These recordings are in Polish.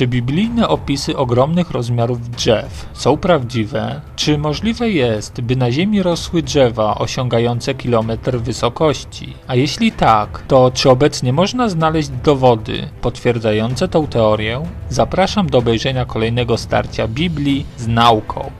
Czy biblijne opisy ogromnych rozmiarów drzew są prawdziwe? Czy możliwe jest, by na Ziemi rosły drzewa osiągające kilometr wysokości? A jeśli tak, to czy obecnie można znaleźć dowody potwierdzające tą teorię? Zapraszam do obejrzenia kolejnego starcia Biblii z nauką.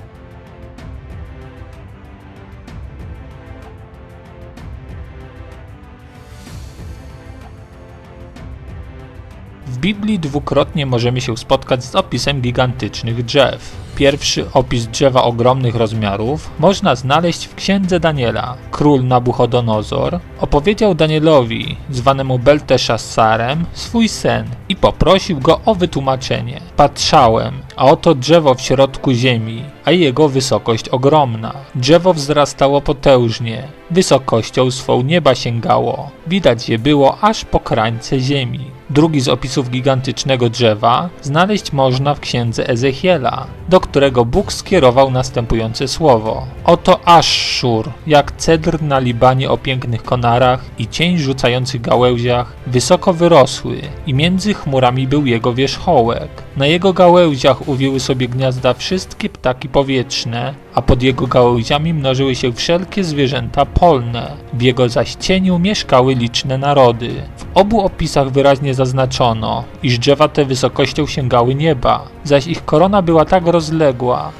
W Biblii dwukrotnie możemy się spotkać z opisem gigantycznych drzew. Pierwszy opis drzewa ogromnych rozmiarów można znaleźć w księdze Daniela. Król Nabuchodonozor opowiedział Danielowi, zwanemu Belteszassarem, swój sen i poprosił go o wytłumaczenie. Patrzałem, a oto drzewo w środku ziemi, a jego wysokość ogromna. Drzewo wzrastało potężnie, wysokością swą nieba sięgało. Widać je było aż po krańce ziemi. Drugi z opisów gigantycznego drzewa znaleźć można w księdze Ezechiela, do którego Bóg skierował następujące słowo. Oto Aszszur, jak cedr na Libanie o pięknych konarach i cień rzucających gałęziach, wysoko wyrosły i między chmurami był jego wierzchołek. Na jego gałęziach uwiły sobie gniazda wszystkie ptaki powietrzne, a pod jego gałęziami mnożyły się wszelkie zwierzęta polne. W jego zaś cieniu mieszkały liczne narody. W obu opisach wyraźnie zaznaczono, iż drzewa te wysokością sięgały nieba, zaś ich korona była tak rozległa,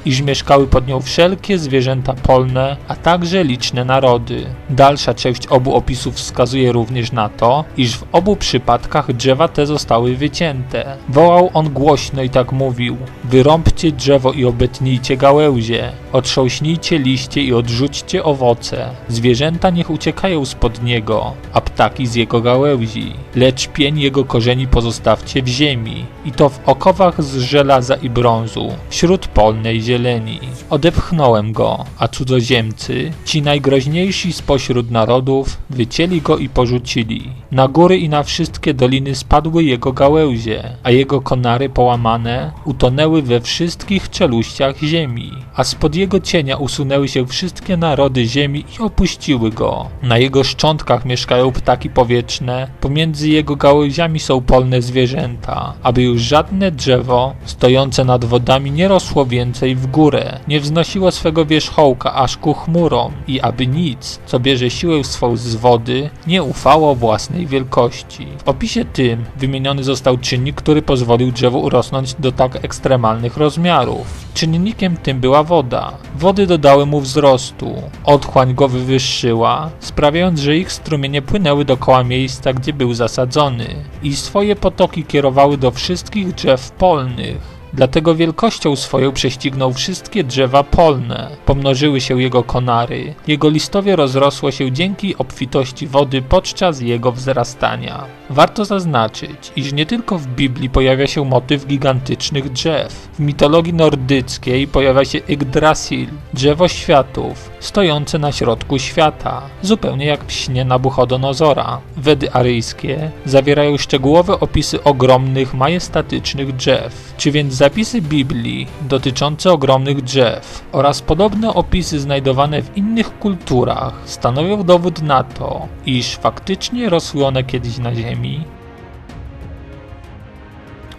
iż mieszkały pod nią wszelkie zwierzęta polne, a także liczne narody. Dalsza część obu opisów wskazuje również na to, iż w obu przypadkach drzewa te zostały wycięte. Wołał on głośno i tak mówił: Wyrąbcie drzewo i obetnijcie gałęzie, otrząśnijcie liście i odrzućcie owoce. Zwierzęta niech uciekają spod niego, a ptaki z jego gałęzi, lecz pień jego korzeni pozostawcie w ziemi, i to w okowach z żelaza i brązu, wśród polnej zieleni. Odepchnąłem go, a cudzoziemcy, ci najgroźniejsi spośród narodów, wycięli go i porzucili. Na góry i na wszystkie doliny spadły jego gałęzie, a jego konary połamane utonęły we wszystkich czeluściach ziemi, a spod jego cienia usunęły się wszystkie narody ziemi i opuściły go. Na jego szczątkach mieszkają ptaki powietrzne, pomiędzy jego gałęziami są polne zwierzęta, aby już żadne drzewo stojące nad wodami nie rosło więcej w górę, nie wznosiło swego wierzchołka aż ku chmurom i aby nic, co bierze siłę swą z wody, nie ufało własnej wielkości. W opisie tym wymieniony został czynnik, który pozwolił drzewu urosnąć do tak ekstremalnych rozmiarów. Czynnikiem tym była woda. Wody dodały mu wzrostu. Otchłań go wywyższyła, sprawiając, że ich strumienie płynęły dookoła miejsca, gdzie był zasadzony i swoje potoki kierowały do wszystkich drzew polnych. Dlatego wielkością swoją prześcignął wszystkie drzewa polne. Pomnożyły się jego konary. Jego listowie rozrosło się dzięki obfitości wody podczas jego wzrastania. Warto zaznaczyć, iż nie tylko w Biblii pojawia się motyw gigantycznych drzew. W mitologii nordyckiej pojawia się Yggdrasil, drzewo światów, stojące na środku świata, zupełnie jak w śnie Nabuchodonozora. Wedy aryjskie zawierają szczegółowe opisy ogromnych, majestatycznych drzew. Czy więc zapisy Biblii dotyczące ogromnych drzew oraz podobne opisy znajdowane w innych kulturach stanowią dowód na to, iż faktycznie rosły one kiedyś na Ziemi?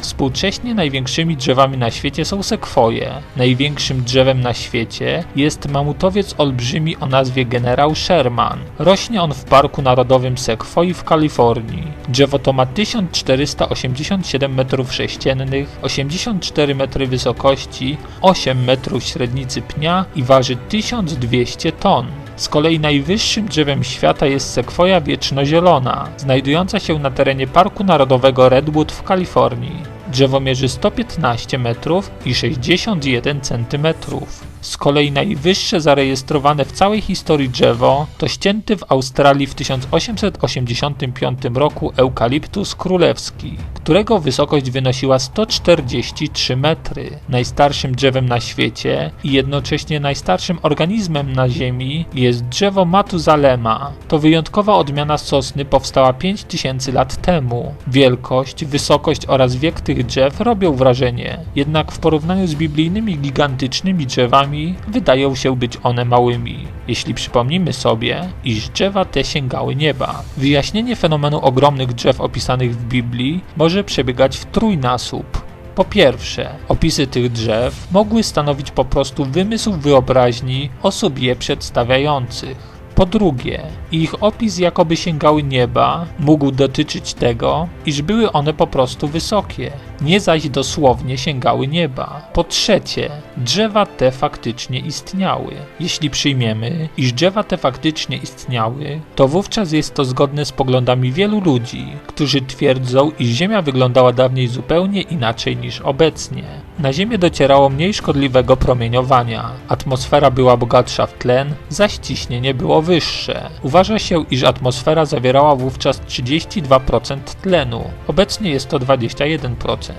Współcześnie największymi drzewami na świecie są sekwoje. Największym drzewem na świecie jest mamutowiec olbrzymi o nazwie Generał Sherman. Rośnie on w Parku Narodowym Sekwoi w Kalifornii. Drzewo to ma 1487 m3, 84 metry wysokości, 8 metrów średnicy pnia i waży 1200 ton. Z kolei najwyższym drzewem świata jest sekwoja wiecznozielona, znajdująca się na terenie Parku Narodowego Redwood w Kalifornii. Drzewo mierzy 115 metrów i 61 centymetrów. Z kolei najwyższe zarejestrowane w całej historii drzewo to ścięty w Australii w 1885 roku eukaliptus królewski, którego wysokość wynosiła 143 metry. Najstarszym drzewem na świecie i jednocześnie najstarszym organizmem na Ziemi jest drzewo Matuzalema. To wyjątkowa odmiana sosny powstała 5000 lat temu. Wielkość, wysokość oraz wiek tych drzew robią wrażenie, jednak w porównaniu z biblijnymi gigantycznymi drzewami wydają się być one małymi, jeśli przypomnimy sobie, iż drzewa te sięgały nieba. Wyjaśnienie fenomenu ogromnych drzew opisanych w Biblii może przebiegać w trójnasób. Po pierwsze, opisy tych drzew mogły stanowić po prostu wymysł wyobraźni osób je przedstawiających. Po drugie, ich opis jakoby sięgały nieba mógł dotyczyć tego, iż były one po prostu wysokie, nie zaś dosłownie sięgały nieba. Po trzecie, drzewa te faktycznie istniały. Jeśli przyjmiemy, iż drzewa te faktycznie istniały, to wówczas jest to zgodne z poglądami wielu ludzi, którzy twierdzą, iż Ziemia wyglądała dawniej zupełnie inaczej niż obecnie. Na Ziemię docierało mniej szkodliwego promieniowania, atmosfera była bogatsza w tlen, zaś ciśnienie było wyższe. Uważa się, iż atmosfera zawierała wówczas 32% tlenu, obecnie jest to 21%.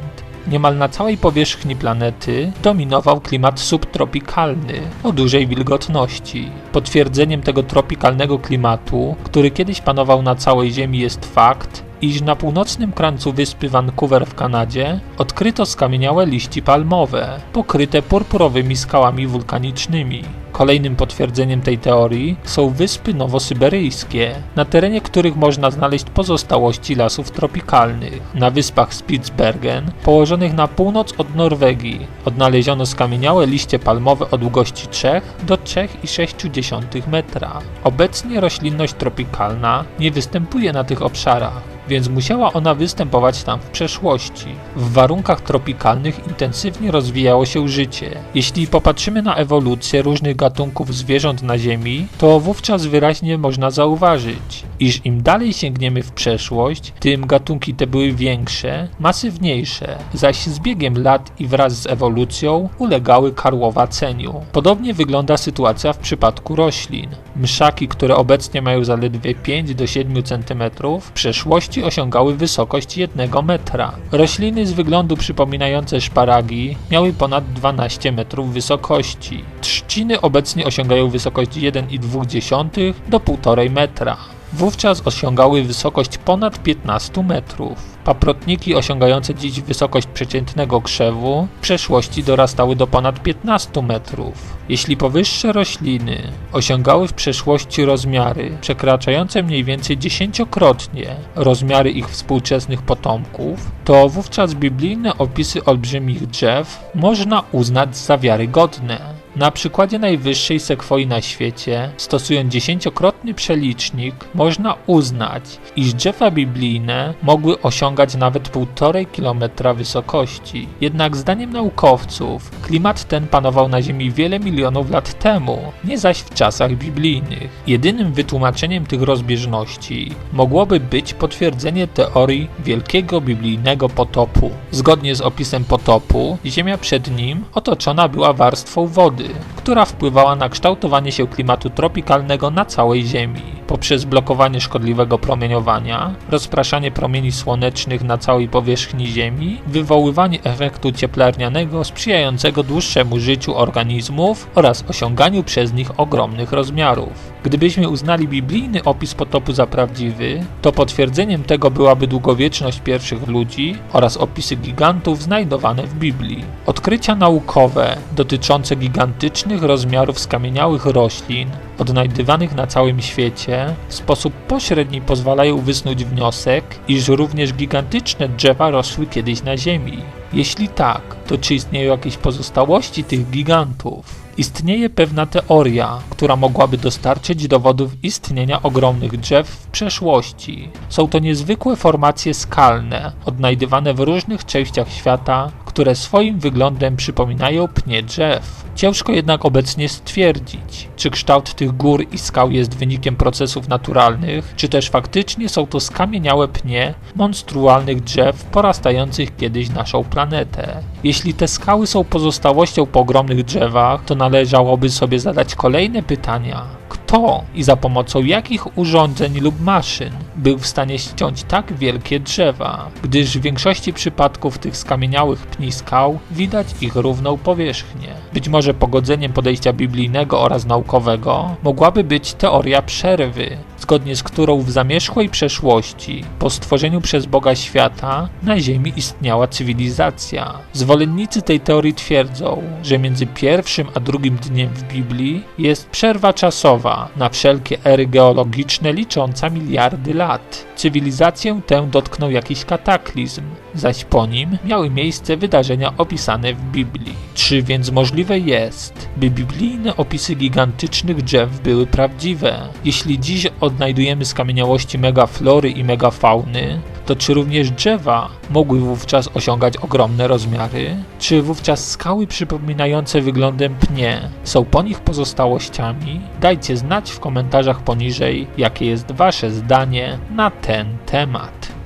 Niemal na całej powierzchni planety dominował klimat subtropikalny o dużej wilgotności. Potwierdzeniem tego tropikalnego klimatu, który kiedyś panował na całej Ziemi jest fakt, iż na północnym krańcu wyspy Vancouver w Kanadzie odkryto skamieniałe liści palmowe, pokryte purpurowymi skałami wulkanicznymi. Kolejnym potwierdzeniem tej teorii są wyspy nowosyberyjskie, na terenie których można znaleźć pozostałości lasów tropikalnych. Na wyspach Spitsbergen, położonych na północ od Norwegii, odnaleziono skamieniałe liście palmowe o długości 3 do 3,6 metra. Obecnie roślinność tropikalna nie występuje na tych obszarach więc musiała ona występować tam w przeszłości. W warunkach tropikalnych intensywnie rozwijało się życie. Jeśli popatrzymy na ewolucję różnych gatunków zwierząt na Ziemi, to wówczas wyraźnie można zauważyć, iż im dalej sięgniemy w przeszłość, tym gatunki te były większe, masywniejsze, zaś z biegiem lat i wraz z ewolucją ulegały karłowaceniu. Podobnie wygląda sytuacja w przypadku roślin. Mszaki, które obecnie mają zaledwie 5 do 7 cm, w przeszłości osiągały wysokość 1 metra. Rośliny z wyglądu przypominające szparagi miały ponad 12 metrów wysokości. Trzciny obecnie osiągają wysokość 1,2 do 1,5 metra. Wówczas osiągały wysokość ponad 15 metrów. Paprotniki osiągające dziś wysokość przeciętnego krzewu w przeszłości dorastały do ponad 15 metrów. Jeśli powyższe rośliny osiągały w przeszłości rozmiary przekraczające mniej więcej dziesięciokrotnie rozmiary ich współczesnych potomków, to wówczas biblijne opisy olbrzymich drzew można uznać za wiarygodne. Na przykładzie najwyższej sekwoi na świecie, stosując dziesięciokrotny przelicznik, można uznać, iż drzewa biblijne mogły osiągać nawet 1,5 km wysokości. Jednak zdaniem naukowców, klimat ten panował na Ziemi wiele milionów lat temu, nie zaś w czasach biblijnych. Jedynym wytłumaczeniem tych rozbieżności mogłoby być potwierdzenie teorii wielkiego biblijnego potopu. Zgodnie z opisem potopu, Ziemia przed nim otoczona była warstwą wody, 对。Która wpływała na kształtowanie się klimatu tropikalnego na całej Ziemi. Poprzez blokowanie szkodliwego promieniowania, rozpraszanie promieni słonecznych na całej powierzchni Ziemi, wywoływanie efektu cieplarnianego sprzyjającego dłuższemu życiu organizmów oraz osiąganiu przez nich ogromnych rozmiarów. Gdybyśmy uznali biblijny opis potopu za prawdziwy, to potwierdzeniem tego byłaby długowieczność pierwszych ludzi oraz opisy gigantów znajdowane w Biblii. Odkrycia naukowe dotyczące gigantycznych rozmiarów skamieniałych roślin odnajdywanych na całym świecie w sposób pośredni pozwalają wysnuć wniosek, iż również gigantyczne drzewa rosły kiedyś na Ziemi. Jeśli tak, to czy istnieją jakieś pozostałości tych gigantów? Istnieje pewna teoria, która mogłaby dostarczyć dowodów istnienia ogromnych drzew w przeszłości. Są to niezwykłe formacje skalne, odnajdywane w różnych częściach świata, które swoim wyglądem przypominają pnie drzew. Ciężko jednak obecnie stwierdzić, czy kształt tych gór i skał jest wynikiem procesów naturalnych, czy też faktycznie są to skamieniałe pnie monstrualnych drzew porastających kiedyś naszą planetę. Jeśli te skały są pozostałością po ogromnych drzewach, to należałoby sobie zadać kolejne pytania kto i za pomocą jakich urządzeń lub maszyn był w stanie ściąć tak wielkie drzewa, gdyż w większości przypadków tych skamieniałych pni skał widać ich równą powierzchnię. Być może pogodzeniem podejścia biblijnego oraz naukowego mogłaby być teoria przerwy, zgodnie z którą w zamierzchłej przeszłości, po stworzeniu przez Boga świata, na Ziemi istniała cywilizacja. Zwolennicy tej teorii twierdzą, że między pierwszym a drugim dniem w Biblii jest przerwa czasowa, na wszelkie ery geologiczne licząca miliardy lat. Cywilizację tę dotknął jakiś kataklizm, zaś po nim miały miejsce wydarzenia opisane w Biblii. Czy więc możliwe jest, by biblijne opisy gigantycznych drzew były prawdziwe? Jeśli dziś odnajdujemy skamieniałości megaflory i megafauny, to czy również drzewa mogły wówczas osiągać ogromne rozmiary? Czy wówczas skały przypominające wyglądem pnie są po nich pozostałościami? Dajcie znać w komentarzach poniżej, jakie jest Wasze zdanie na ten temat.